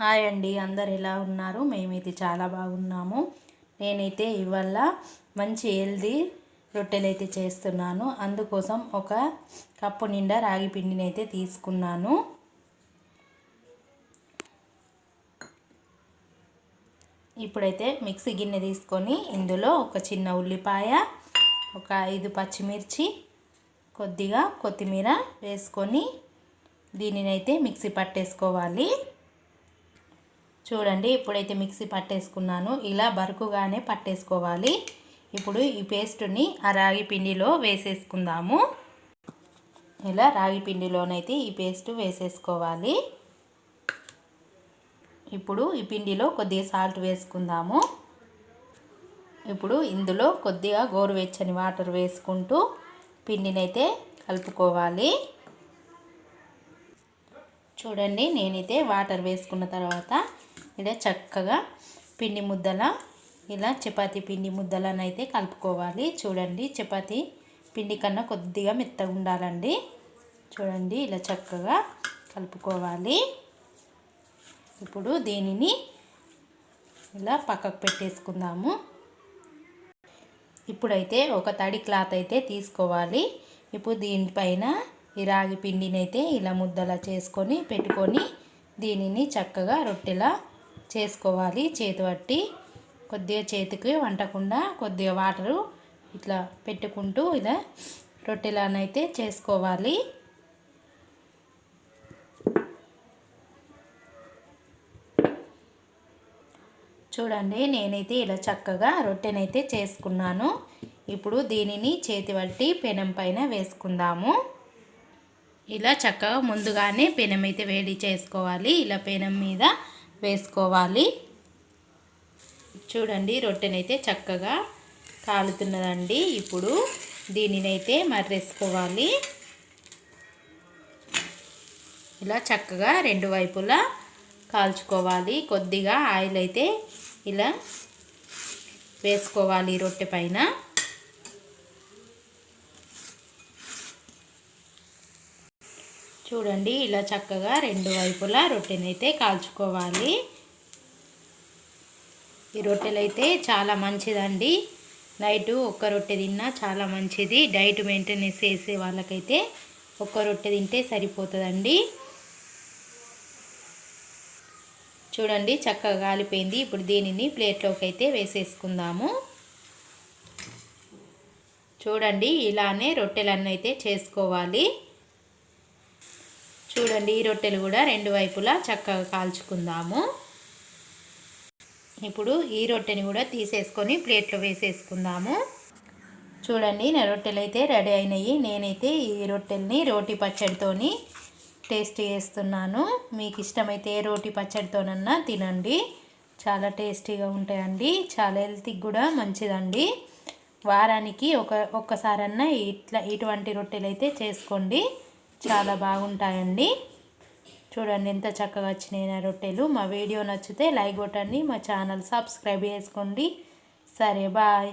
Hi అండి అందరు ఎలా ఉన్నారు? మేమైతే చాలా బాగున్నాము. నేనైతే ఇవాళ మంచి హెల్దీ రొట్టెలు అయితే చేస్తున్నాను. అందుకోసం ఒక కప్పు నిండా రాగి పిండిని అయితే తీసుకున్నాను. ఇప్పుడైతే మిక్సీ గిన్నె తీసుకొని ఇందులో ఒక చిన్న ఉల్లిపాయ ఒక ఐదు పచ్చిమిర్చి కొద్దిగా కొత్తిమీర వేసుకొని దీనినైతే మిక్సీ పట్టేసుకోవాలి. చూడండి ఇప్పుడైతే మిక్సీ పట్టేసుకున్నాను. ఇలా బరుకుగానే పట్టేసుకోవాలి. ఇప్పుడు ఈ పేస్ట్ని ఆ రాగి పిండిలో వేసేసుకుందాము. ఇలా రాగి పిండిలోనైతే ఈ పేస్ట్ వేసేసుకోవాలి. ఇప్పుడు ఈ పిండిలో కొద్దిగా సాల్ట్ వేసుకుందాము. ఇప్పుడు ఇందులో కొద్దిగా గోరువెచ్చని వాటర్ వేసుకుంటూ పిండినైతే కలుపుకోవాలి. చూడండి నేనైతే వాటర్ వేసుకున్న తర్వాత ఇలా చక్కగా పిండి ముద్దల ఇలా చపాతీ పిండి ముద్దలనైతే కలుపుకోవాలి. చూడండి చపాతీ పిండి కన్నా కొద్దిగా మెత్తగా ఉండాలండి. చూడండి ఇలా చక్కగా కలుపుకోవాలి. ఇప్పుడు దీనిని ఇలా పక్కకు పెట్టేసుకుందాము. ఇప్పుడైతే ఒక తడి క్లాత్ అయితే తీసుకోవాలి. ఇప్పుడు దీనిపైన ఈ రాగి పిండిని అయితే ఇలా ముద్దలా చేసుకొని పెట్టుకొని దీనిని చక్కగా రొట్టెలా చేసుకోవాలి. చేతి పట్టి కొద్దిగా చేతికి వంటకుండా కొద్దిగా వాటరు ఇట్లా పెట్టుకుంటూ ఇలా రొట్టెలానైతే చేసుకోవాలి. చూడండి నేనైతే ఇలా చక్కగా రొట్టెనైతే చేసుకున్నాను. ఇప్పుడు దీనిని చేతి పట్టి పెనం పైన వేసుకుందాము. ఇలా చక్కగా ముందుగానే పెనం అయితే వేడి చేసుకోవాలి. ఇలా పెనం మీద వేసుకోవాలి. చూడండి రొట్టెనైతే చక్కగా కాలుతున్నదండి. ఇప్పుడు దీనినైతే మర్రేసుకోవాలి. ఇలా చక్కగా రెండు వైపులా కాల్చుకోవాలి. కొద్దిగా ఆయిల్ అయితే ఇలా వేసుకోవాలి రొట్టె పైన. చూడండి ఇలా చక్కగా రెండు వైపులా రొట్టెనైతే కాల్చుకోవాలి. ఈ రొట్టెలు అయితే చాలా మంచిదండి. నైట్ ఒక్క రొట్టె తిన్నా చాలా మంచిది. డైట్ మెయింటెనెన్స్ చేసే వాళ్ళకైతే ఒక్క రొట్టె తింటే సరిపోతుందండి. చూడండి చక్కగా కాలిపోయింది. ఇప్పుడు దీనిని ప్లేట్లోకి అయితే వేసేసుకుందాము. చూడండి ఇలానే రొట్టెలన్నీ అయితే చేసుకోవాలి. చూడండి ఈ రొట్టెలు కూడా రెండు వైపులా చక్కగా కాల్చుకుందాము. ఇప్పుడు ఈ రొట్టెని కూడా తీసేసుకొని ప్లేట్లో వేసేసుకుందాము. చూడండి నా రొట్టెలు అయితే రెడీ అయినాయి. నేనైతే ఈ రొట్టెల్ని రోటి పచ్చడితోని టేస్ట్ చేస్తున్నాను. మీకు ఇష్టమైతే ఏ రోటి పచ్చడితోనన్నా తినండి. చాలా టేస్టీగా ఉంటాయండి. చాలా హెల్త్కి కూడా మంచిదండి. వారానికి ఒక ఒక్కసారన్నా ఇట్లా ఇటువంటి రొట్టెలు అయితే చేసుకోండి. చాలా బాగుంటాయండి. చూడండి ఎంత చక్కగా వచ్చినాయి నా రొట్టెలు. మా వీడియో నచ్చితే లైక్ కొట్టండి మా ఛానల్ సబ్స్క్రైబ్ చేసుకోండి. సరే బాయ్.